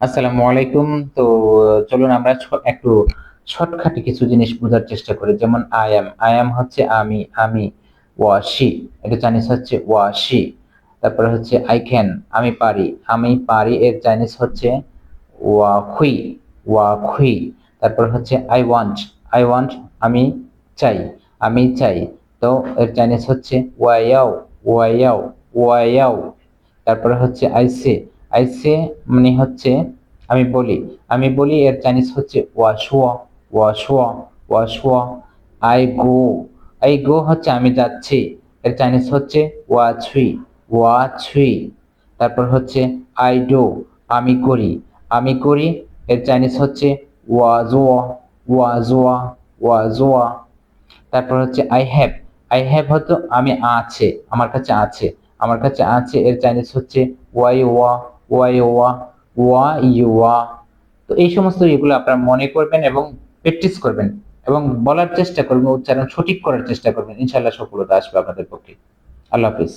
আসসালামু আলাইকুম। তো, চলুন আমরা একটু শর্টকাটে কিছু জিনিস বোঝার চেষ্টা করি। যেমন আই এম আই এম হচ্ছে আমি আমি ওয়াশি এটা চাইনিজ হচ্ছে ওয়াশি তারপরে হচ্ছে আই ক্যান আমি পারি। আমি পারি এর চাইনিজ হচ্ছে ওয়া খুই ওয়া খুই তারপর হচ্ছে আই ওয়ান্ট আই ওয়ান্ট আমি চাই আমি চাই। তো, এর চাইনিজ হচ্ছে ওয়াইয়াও ওয়াইয়াও ওয়াইয়াও। তারপরে হচ্ছে আইসে আইসে মানে হচ্ছে আমি বলি আমি বলি এর চাইনিজ হচ্ছে ওয়াশুয়া ওয়াশুয়া ওয়াশুয়া, আই গো আই গো হচ্ছে আমি যাচ্ছি, এর চাইনিজ হচ্ছে ওয়া ছুই ওয়া ছুই তারপর হচ্ছে আই ডো, আমি করি আমি করি, এর চাইনিজ হচ্ছে ওয়া জোয়া ওয়া তারপর হচ্ছে আই হ্যাভ আই হ্যাভ হয়তো আমি আছে, আমার কাছে আছে, আমার কাছে আছে, এর চাইনিজ হচ্ছে ওয়াই ওয়া ওয়াই ওয়া ওয়া ইউয়া তো এই সমস্ত ইয়েগুলো আপনারা মনে করবেন এবং প্র্যাকটিস করবেন এবং বলার চেষ্টা করবেন, উচ্চারণ সঠিক করার চেষ্টা করবেন। ইনশাল্লাহ সফলতা আসবে আপনাদের পক্ষে। আল্লাহ হাফিজ।